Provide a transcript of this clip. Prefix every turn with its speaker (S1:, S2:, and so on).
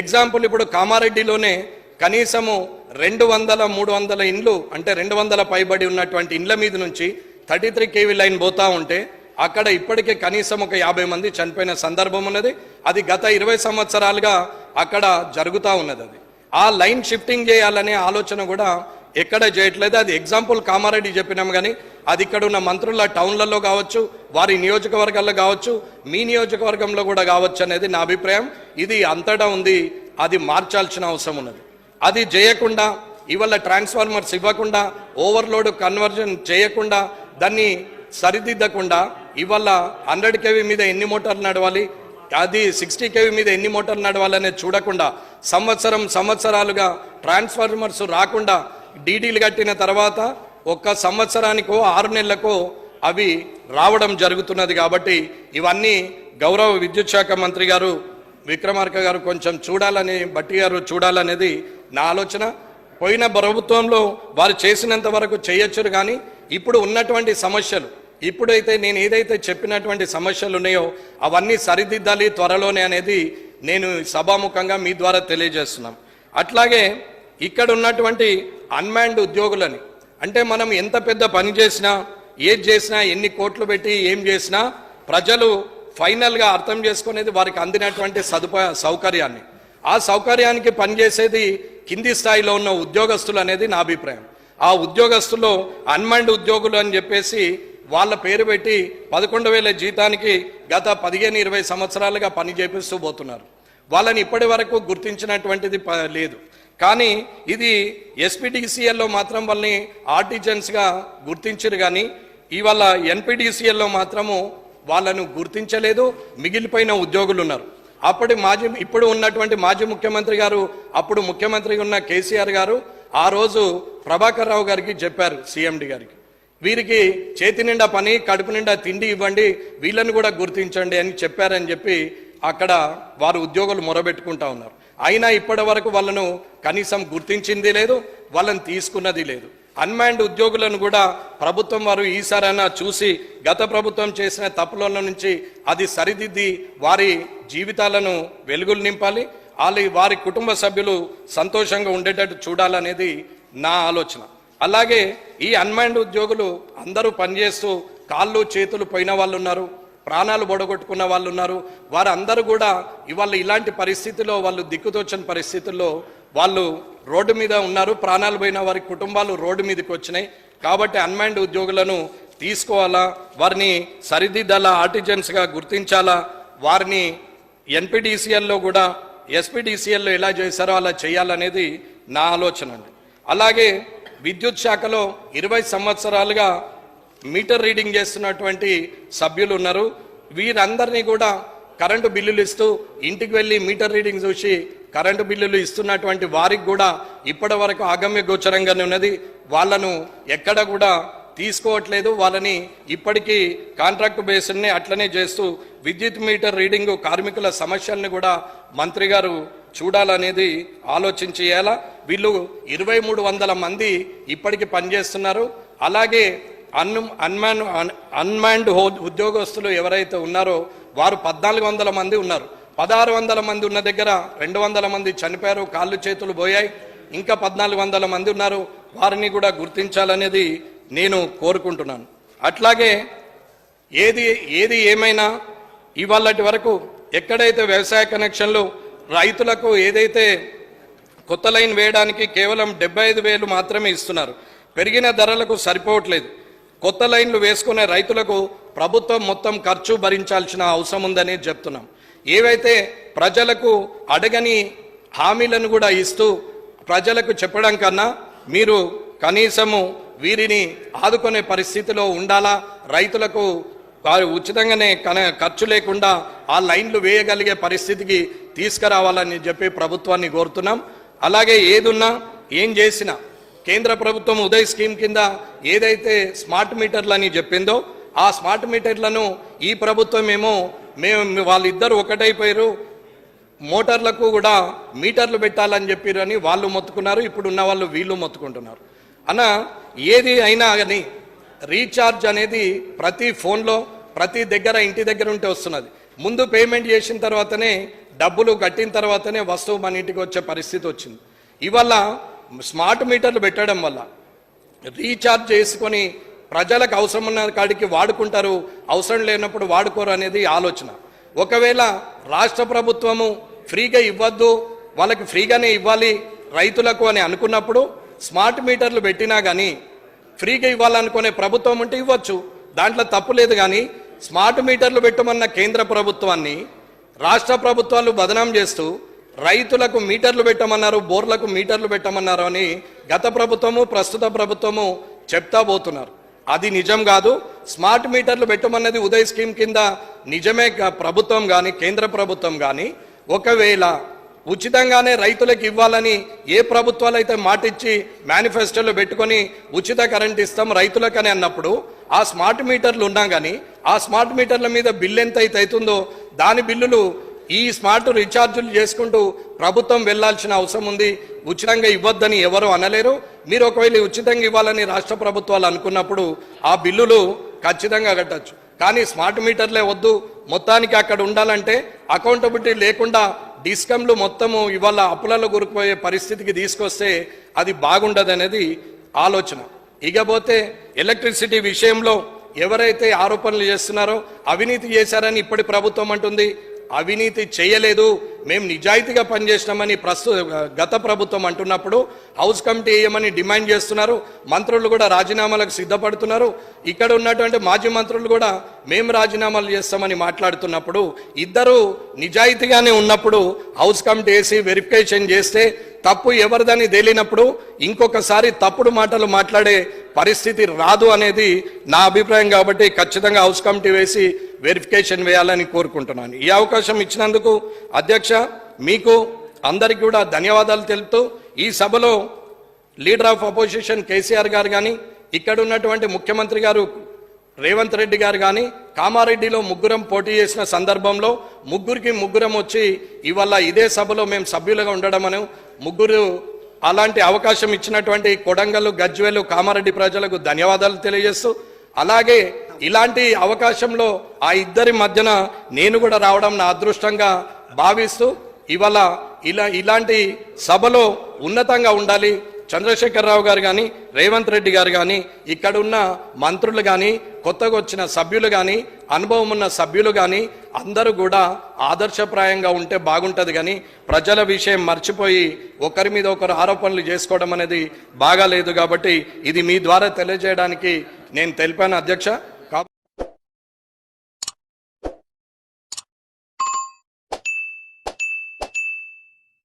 S1: Example ఇప్పుడు కామారెడ్డిలోనే కనీసము రెండు వందల మూడు వందల ఇండ్లు అంటే రెండు వందల పైబడి ఉన్నటువంటి ఇండ్ల మీద నుంచి థర్టీ త్రీ కేవీ లైన్ పోతా ఉంటే అక్కడ ఇప్పటికే కనీసం ఒక యాభై మంది చనిపోయిన సందర్భం ఉన్నది. అది గత ఇరవై సంవత్సరాలుగా అక్కడ జరుగుతూ ఉన్నది అది. ఆ లైన్ షిఫ్టింగ్ చేయాలనే ఆలోచన కూడా ఎక్కడ చేయట్లేదు. అది ఎగ్జాంపుల్ కామారెడ్డి చెప్పినాం కానీ అది ఇక్కడ ఉన్న మంత్రుల టౌన్లలో కావచ్చు వారి నియోజకవర్గాల్లో కావచ్చు మీ నియోజకవర్గంలో కూడా కావచ్చు అనేది నా అభిప్రాయం. ఇది అంతటా ఉంది అది మార్చాల్సిన అవసరం ఉన్నది. అది చేయకుండా ఇవాళ ట్రాన్స్ఫార్మర్స్ ఇవ్వకుండా ఓవర్లోడ్ కన్వర్జన్ చేయకుండా దాన్ని సరిదిద్దకుండా ఇవాళ హండ్రెడ్ కేవీ మీద ఎన్ని మోటార్లు నడవాలి అది సిక్స్టీ కేవీ మీద ఎన్ని మోటార్లు నడవాలనేది చూడకుండా సంవత్సరం సంవత్సరాలుగా ట్రాన్స్ఫార్మర్స్ రాకుండా డీడీలు కట్టిన తర్వాత ఒక్క సంవత్సరానికో ఆరు నెలలకో అవి రావడం జరుగుతున్నది కాబట్టి ఇవన్నీ గౌరవ విద్యుత్ శాఖ మంత్రి గారు విక్రమార్క గారు కొంచెం చూడాలని బట్టి గారు చూడాలనేది నా ఆలోచన. పోయిన ప్రభుత్వంలో వారు చేసినంత వరకు చేయొచ్చురు కానీ ఇప్పుడు ఉన్నటువంటి సమస్యలు ఇప్పుడైతే నేను ఏదైతే చెప్పినటువంటి సమస్యలు ఉన్నాయో అవన్నీ సరిదిద్దాలి త్వరలోనే అనేది నేను సభాముఖంగా మీ ద్వారా తెలియజేస్తున్నాం. అట్లాగే ఇక్కడ ఉన్నటువంటి అన్మ్యాన్డ్ ఉద్యోగులని అంటే మనం ఎంత పెద్ద పని చేసినా ఏది చేసినా ఎన్ని కోట్లు పెట్టి ఏం చేసినా ప్రజలు ఫైనల్గా అర్థం చేసుకునేది వారికి అందినటువంటి సదుపాయ సౌకర్యాన్ని. ఆ సౌకర్యానికి పనిచేసేది కింది స్థాయిలో ఉన్న ఉద్యోగస్తులు అనేది నా అభిప్రాయం. ఆ ఉద్యోగస్తులు అన్మండ్ ఉద్యోగులు అని చెప్పేసి వాళ్ళ పేరు పెట్టి పదకొండు వేల జీతానికి గత పదిహేను ఇరవై సంవత్సరాలుగా పని చేపిస్తూ పోతున్నారు. వాళ్ళని ఇప్పటి వరకు గుర్తించినటువంటిది ప- లేదు. కానీ ఇది ఎస్పీడీసీఎల్లో మాత్రం వాళ్ళని ఆర్టిజన్స్గా గుర్తించరు కానీ ఇవాళ ఎన్పిడిసిఎల్లో మాత్రము వాళ్ళను గుర్తించలేదు మిగిలిపోయిన ఉద్యోగులు ఉన్నారు. అప్పటి మాజీ ఇప్పుడు ఉన్నటువంటి మాజీ ముఖ్యమంత్రి గారు అప్పుడు ముఖ్యమంత్రిగా ఉన్న కేసీఆర్ గారు ఆ రోజు ప్రభాకర్ రావు గారికి చెప్పారు సీఎండి గారికి. వీరికి చేతి నిండా పని కడుపు నిండా తిండి ఇవ్వండి వీళ్ళని కూడా గుర్తించండి అని చెప్పారని చెప్పి అక్కడ వారు ఉద్యోగులు మొరబెట్టుకుంటా ఉన్నారు. అయినా ఇప్పటి వరకు వాళ్ళను కనీసం గుర్తించింది లేదు వాళ్ళని తీసుకున్నది లేదు. అన్మాండ్ ఉద్యోగులను కూడా ప్రభుత్వం వారు ఈసారైనా చూసి గత ప్రభుత్వం చేసిన తప్పుల నుంచి అది సరిదిద్ది వారి జీవితాలను వెలుగులు నింపాలి. వాళ్ళ వారి కుటుంబ సభ్యులు సంతోషంగా ఉండేటట్టు చూడాలనేది నా ఆలోచన. అలాగే ఈ అన్మాండ్ ఉద్యోగులు అందరూ పనిచేస్తూ కాళ్ళు చేతులు పోయిన వాళ్ళు ఉన్నారు ప్రాణాలు బొడగొట్టుకున్న వాళ్ళు ఉన్నారు. వారందరూ కూడా ఇవాళ ఇలాంటి పరిస్థితిలో వాళ్ళు దిక్కుతోచని పరిస్థితుల్లో వాళ్ళు రోడ్డు మీద ఉన్నారు. ప్రాణాలు పోయిన వారి కుటుంబాలు రోడ్డు మీదకి వచ్చినాయి. కాబట్టి అన్మాన్డ్ ఉద్యోగులను తీసుకోవాలా వారిని సరిదిద్దాలా ఆర్టిజన్స్గా గుర్తించాలా వారిని ఎన్పిడిసిఎల్లో కూడా ఎస్పిడిసిఎల్లో ఎలా చేశారో అలా చేయాలనేది నా ఆలోచన అండి. అలాగే విద్యుత్ శాఖలో ఇరవై సంవత్సరాలుగా మీటర్ రీడింగ్ చేస్తున్నటువంటి సభ్యులు ఉన్నారు. వీరందరినీ కూడా కరెంటు బిల్లులు ఇస్తూ ఇంటికి వెళ్ళి మీటర్ రీడింగ్ చూసి కరెంటు బిల్లులు ఇస్తున్నటువంటి వారికి కూడా ఇప్పటి వరకు ఆగమ్య గోచరంగానే ఉన్నది. వాళ్ళను ఎక్కడ కూడా తీసుకోవట్లేదు. వాళ్ళని ఇప్పటికీ కాంట్రాక్ట్ బేస్ని అట్లనే చేస్తూ విద్యుత్ మీటర్ రీడింగ్ కార్మికుల సమస్యల్ని కూడా మంత్రి గారు చూడాలనేది ఆలోచించి వీళ్ళు ఇరవై మూడు వందల మంది ఇప్పటికి పనిచేస్తున్నారు. అలాగే అన్ అన్మాన్ అన్మాన్డ్ హో ఉద్యోగస్తులు ఎవరైతే ఉన్నారో వారు పద్నాలుగు వందల మంది ఉన్నారు. పదహారు వందల మంది ఉన్న దగ్గర రెండు వందల మంది చనిపోయారు కాళ్ళు చేతులు పోయాయి. ఇంకా పద్నాలుగు వందల మంది ఉన్నారు. వారిని కూడా గుర్తించాలనేది నేను కోరుకుంటున్నాను. అట్లాగే ఏది ఏది ఏమైనా ఇవాళటి వరకు ఎక్కడైతే వ్యవసాయ కనెక్షన్లు రైతులకు ఏదైతే కొత్త లైన్ వేయడానికి కేవలం డెబ్బై ఐదు వేలు మాత్రమే ఇస్తున్నారు. పెరిగిన ధరలకు సరిపోవట్లేదు. కొత్త లైన్లు వేసుకునే రైతులకు ప్రభుత్వం మొత్తం ఖర్చు భరించాల్సిన అవసరం ఉందని చెప్తున్నాం. ఏవైతే ప్రజలకు అడగని హామీలను కూడా ఇస్తూ ప్రజలకు చెప్పడం కన్నా మీరు కనీసము వీరిని ఆదుకునే పరిస్థితిలో ఉండాలా? రైతులకు వారు ఉచితంగానే కన ఖర్చు లేకుండా ఆ లైన్లు వేయగలిగే పరిస్థితికి తీసుకురావాలని చెప్పి ప్రభుత్వాన్ని కోరుతున్నాం. అలాగే ఏదున్నా ఏం చేసినా కేంద్ర ప్రభుత్వం ఉదయ్ స్కీమ్ కింద ఏదైతే స్మార్ట్ మీటర్లు అని చెప్పిందో ఆ స్మార్ట్ మీటర్లను ఈ ప్రభుత్వం ఏమో మేము వాళ్ళిద్దరు ఒకటైపోయారు. మోటార్లకు కూడా మీటర్లు పెట్టాలని చెప్పారని వాళ్ళు మొత్తుకున్నారు. ఇప్పుడు ఉన్న వాళ్ళు వీళ్ళు మొత్తుకుంటున్నారు. అన్న ఏది అయినా కానీ రీఛార్జ్ అనేది ప్రతి ఫోన్లో ప్రతి దగ్గర ఇంటి దగ్గర ఉంటే వస్తున్నది. ముందు పేమెంట్ చేసిన తర్వాతనే డబ్బులు కట్టిన తర్వాతనే వస్తువు మన ఇంటికి వచ్చే పరిస్థితి వచ్చింది. ఇవల్ల స్మార్ట్ మీటర్లు పెట్టడం వల్ల రీఛార్జ్ చేసుకొని ప్రజలకు అవసరం ఉన్న కాడికి వాడుకుంటారు అవసరం లేనప్పుడు వాడుకోరు అనేది ఆలోచన. ఒకవేళ రాష్ట్ర ప్రభుత్వము ఫ్రీగా ఇవ్వద్దు వాళ్ళకి ఫ్రీగానే ఇవ్వాలి రైతులకు అని అనుకున్నప్పుడు స్మార్ట్ మీటర్లు పెట్టినా కానీ ఫ్రీగా ఇవ్వాలనుకునే ప్రభుత్వం ఉంటే ఇవ్వచ్చు. దాంట్లో తప్పు లేదు కానీ స్మార్ట్ మీటర్లు పెట్టమన్న కేంద్ర ప్రభుత్వాన్ని రాష్ట్ర ప్రభుత్వాలు బదనాం చేస్తూ రైతులకు మీటర్లు పెట్టమన్నారు బోర్లకు మీటర్లు పెట్టమన్నారు అని గత ప్రభుత్వము ప్రస్తుత ప్రభుత్వము చెప్తా పోతున్నారు. అది నిజం కాదు. స్మార్ట్ మీటర్లు పెట్టమన్నది ఉదయ్ స్కీమ్ కింద నిజమే ప్రభుత్వం కానీ కేంద్ర ప్రభుత్వం కానీ ఒకవేళ ఉచితంగానే రైతులకు ఇవ్వాలని ఏ ప్రభుత్వాలు అయితే మాటిచ్చి మేనిఫెస్టోలో పెట్టుకొని ఉచిత కరెంట్ ఇస్తాం రైతులకని అన్నప్పుడు ఆ స్మార్ట్ మీటర్లు ఉన్నా కానీ ఆ స్మార్ట్ మీటర్ల మీద బిల్లు ఎంత అయితే అవుతుందో దాని బిల్లులు ఈ స్మార్ట్ రీఛార్జులు చేసుకుంటూ ప్రభుత్వం వెళ్ళాల్సిన అవసరం ఉంది. ఉచితంగా ఇవ్వద్దని ఎవరు అనలేరు. మీరు ఒకవేళ ఉచితంగా ఇవ్వాలని రాష్ట్ర ప్రభుత్వాలు అనుకున్నప్పుడు ఆ బిల్లులు ఖచ్చితంగా కట్టచ్చు. కానీ స్మార్ట్ మీటర్లే వద్దు. మొత్తానికి అక్కడ ఉండాలంటే అకౌంటబిలిటీ లేకుండా డిస్కమ్లు మొత్తము ఇవాళ అప్పులలో కూరుకుపోయే పరిస్థితికి తీసుకొస్తే అది బాగుండదు అనేది ఆలోచన. ఇకపోతే ఎలక్ట్రిసిటీ విషయంలో ఎవరైతే ఆరోపణలు చేస్తున్నారో అవినీతి చేశారని ఇప్పటి ప్రభుత్వం అంటుంది. అవినీతి చేయలేదు. మేము నిజాయితీగా పనిచేసినామని ప్రస్తు గత ప్రభుత్వం అంటున్నప్పుడు హౌస్ కమిటీ వేయమని డిమాండ్ చేస్తున్నారు మంత్రులు కూడా రాజీనామాలకు సిద్ధపడుతున్నారు. ఇక్కడ ఉన్నటువంటి మాజీ మంత్రులు కూడా మేము రాజీనామాలు చేస్తామని మాట్లాడుతున్నప్పుడు ఇద్దరు నిజాయితీగానే ఉన్నప్పుడు హౌస్ కమిటీ వేసి వెరిఫికేషన్ చేస్తే తప్పు ఎవరిదని తేలినప్పుడు ఇంకొకసారి తప్పుడు మాటలు మాట్లాడే పరిస్థితి రాదు అనేది నా అభిప్రాయం కాబట్టి ఖచ్చితంగా హౌస్ కమిటీ వేసి వెరిఫికేషన్ వేయాలని కోరుకుంటున్నాను. ఈ అవకాశం ఇచ్చినందుకు అధ్యక్ష మీకు అందరికీ కూడా ధన్యవాదాలు తెలుపుతూ ఈ సభలో లీడర్ ఆఫ్ అపోజిషన్ కేసీఆర్ గారు కానీ ఇక్కడ ఉన్నటువంటి ముఖ్యమంత్రి గారు రేవంత్ రెడ్డి గారు కానీ కామారెడ్డిలో ముగ్గురం పోటీ చేసిన సందర్భంలో ముగ్గురికి ముగ్గురం వచ్చి ఇవాళ ఇదే సభలో మేము సభ్యులుగా ఉండడమను ముగ్గురు అలాంటి అవకాశం ఇచ్చినటువంటి కొడంగల్ గజ్వేలు కామారెడ్డి ప్రజలకు ధన్యవాదాలు తెలియజేస్తూ అలాగే ఇలాంటి అవకాశంలో ఆ ఇద్దరి మధ్యన నేను కూడా రావడం నా అదృష్టంగా భావిస్తూ ఇవాళ ఇలా ఇలాంటి సభలో ఉన్నతంగా ఉండాలి. చంద్రశేఖరరావు గారు కానీ రేవంత్ రెడ్డి గారు కానీ ఇక్కడ ఉన్న మంత్రులు కానీ కొత్తగా వచ్చిన సభ్యులు కానీ అనుభవం ఉన్న సభ్యులు కానీ అందరూ కూడా ఆదర్శప్రాయంగా ఉంటే బాగుంటుంది కానీ ప్రజల విషయం మర్చిపోయి ఒకరి మీద ఒకరు ఆరోపణలు చేసుకోవడం అనేది బాగాలేదు కాబట్టి ఇది మీ ద్వారా తెలియజేయడానికి నేను తెలిపాను అధ్యక్ష.